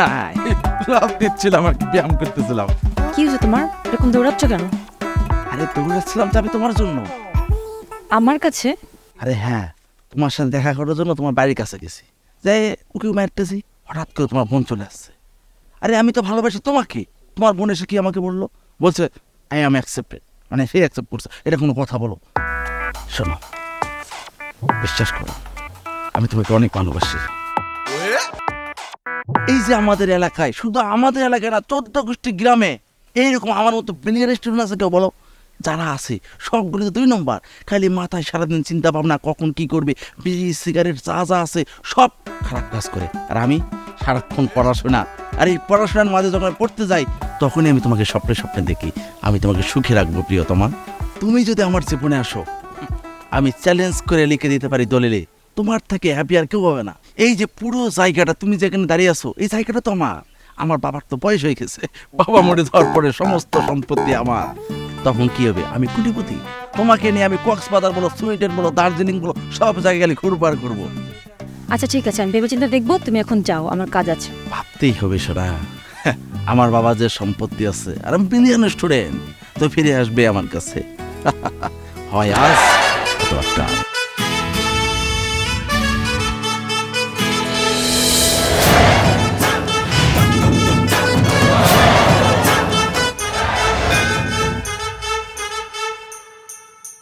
নাই। লাভ দিচ্ছিলাম আর কি ব্যায়াম করতেছিলাম। কি হয়েছে তোমার? এরকম দৌড়াচ্ছ কেন? আরে দৌড়াচ্ছিলাম তো আমি তোমার জন্য। আমার কাছে? আরে হ্যাঁ তোমার সাথে দেখা করার জন্য তোমার বাড়ির কাছে গেছি। যাই উকি মারতেছি হঠাৎ করে তোমার বোন চলে আসছে। আরে আমি তো ভালোবাসি তোমাকে তোমার বোন এসে কি আমাকে বলল? বলছে আই এম অ্যাকসেপ্টেড মানে সে অ্যাকসেপ্ট করছে। এটা কোনো কথা বলো। শোনো বিশ্বাস করো আমি তোমাকে অনেক ভালোবাসি। এই যে আমাদের এলাকায়, শুধু আমাদের এলাকায় না চোদ্দ গোষ্ঠী গ্রামে এইরকম আমার মতো বিলিয়ার রেস্টুরেন্ট আছে কেউ বলো? যারা আছে সবগুলো দুই নম্বর। খালি মাথায় সারাদিন চিন্তা ভাবনা, কখন কি করবে, বিড়ি, সিগারেট, যা যা আছে, সব খারাপ কাজ করে। আর আমি সারাক্ষণ পড়াশোনা। আর এই পড়াশোনার মাঝে যখন পড়তে যাই, তখনই আমি তোমাকে স্বপ্নে স্বপ্নে দেখি। আমি তোমাকে সুখে রাখব, প্রিয়তমা। তুমি যদি আমার জীবনে আসো, আমি চ্যালেঞ্জ করে লিখে দিতে পারি দলিলে। তোমার থেকে হ্যাপি আর কেউ হবে না। এই যে পুরো জায়গাটা তুমি যেখানে দাঁড়িয়ে আছো এই জায়গাটা তো আমার। আমার বাবার তো বয়স হয়ে গেছে। বাবা মরে যাওয়ার পরে সমস্ত সম্পত্তি আমার। তখন কি হবে? আমি কুটিপতি। তোমাকে নিয়ে আমি কক্সবাজার বলো সুইডেন বলো দার্জিলিং বলো সব জায়গায় গেলে ঘুরবার করব আচ্ছা ঠিক আছে আমি ভেবেচিন্তে দেখব তুমি এখন যাও আমার কাজ আছে। ভাবতেই হবে সোনা আমার বাবা যে সম্পত্তি আছে আর আমি বিলিয়ন স্টুডেন্ট তো ফিরে আসবে আমার কাছে। হয় আজ